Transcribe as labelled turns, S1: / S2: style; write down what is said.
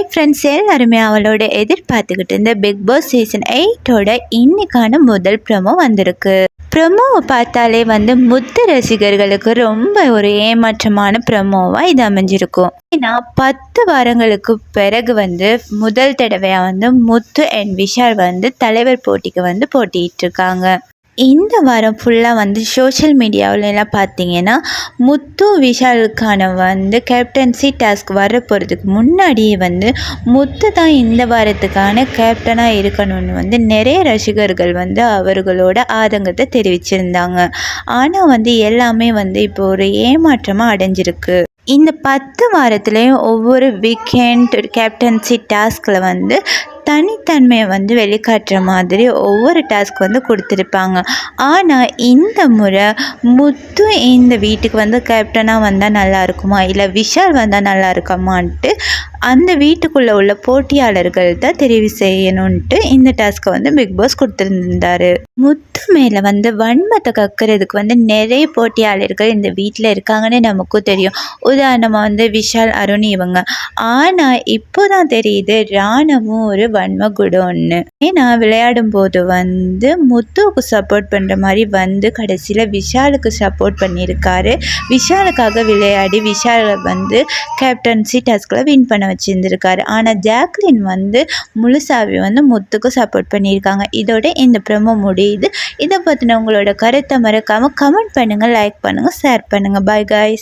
S1: Hi friends எல்லாருமே அவளோட எதிர்பார்த்துக்கிட்டு இருந்த பிக் பாஸ் சீசன் எயிட்டோட இன்னைக்கான முதல் ப்ரோமோ வந்திருக்கு. ப்ரமோவை பார்த்தாலே வந்து முத்து ரசிகர்களுக்கு ரொம்ப ஒரு ஏமாற்றமான ப்ரமோவாக இது அமைஞ்சிருக்கும். ஏன்னா பத்து வாரங்களுக்கு பிறகு வந்து முதல் தடவையாக வந்து முத்து அண்ட் விஷால் வந்து தலைவர் போட்டிக்கு வந்து போட்டிட்டு இருக்காங்க இந்த வாரம் ஃபுல்லாக வந்து சோஷியல் மீடியாவிலலாம் பார்த்தீங்கன்னா முத்து விஷாலுக்கான வந்து கேப்டன்சி டாஸ்க் வர போகிறதுக்கு முன்னாடியே வந்து முத்து தான் இந்த வாரத்துக்கான கேப்டனாக இருக்கணும்னு வந்து நிறைய ரசிகர்கள் வந்து அவர்களோட ஆதங்கத்தை தெரிவிச்சிருந்தாங்க. ஆனால் வந்து எல்லாமே வந்து இப்போ ஒரு ஏமாற்றமாக அடைஞ்சிருக்கு. இந்த பத்து வாரத்துலேயும் ஒவ்வொரு வீக்கெண்ட் கேப்டன்சி டாஸ்கில் வந்து தனித்தன்மையை வந்து வெளிக்காட்டுற மாதிரி ஒவ்வொரு டாஸ்க் வந்து கொடுத்துருப்பாங்க. ஆனால் இந்த முறை முத்து இந்த வீட்டுக்கு வந்து கேப்டனாக வந்தால் நல்லா இருக்குமா? இல்லை விஷால் வந்தால் நல்லா இருக்குமான்ட்டு அந்த வீட்டுக்குள்ளே உள்ள போட்டியாளர்கள் தான் தெரிவு செய்யணுன்ட்டு இந்த டாஸ்க்கை வந்து பிக் பாஸ் கொடுத்துருந்தாரு. முத்து மேலே வந்து வன்மத்தை கக்கிறதுக்கு வந்து நிறைய போட்டியாளர்கள் இந்த வீட்டில் இருக்காங்கன்னு நமக்கும் தெரியும். உதாரணமாக வந்து விஷால் அருண் இவங்க. ஆனால் இப்போ தான் தெரியுது ராணவும் ஒரு வன்ம ஒன்று ஏன்னா விளையாடும் போது வந்து முத்துவுக்கு சப்போர்ட் பண்ணுற மாதிரி வந்து கடைசியில் விஷாலுக்கு சப்போர்ட் பண்ணியிருக்காரு. விஷாலுக்காக விளையாடி விஷாலை வந்து கேப்டன்சி டாஸ்கில் வின் பண்ண வச்சுருந்துருக்காரு. ஆனால் ஜாக்லின் வந்து முழுசாவே வந்து முத்துக்கு சப்போர்ட் பண்ணியிருக்காங்க. இதோட இந்த ப்ரமோ முடியுது. இதை பற்றின உங்களோட கருத்தை மறக்காமல் கமெண்ட் பண்ணுங்கள் லைக் பண்ணுங்கள் ஷேர் பண்ணுங்கள் பாய் காய்ஸ்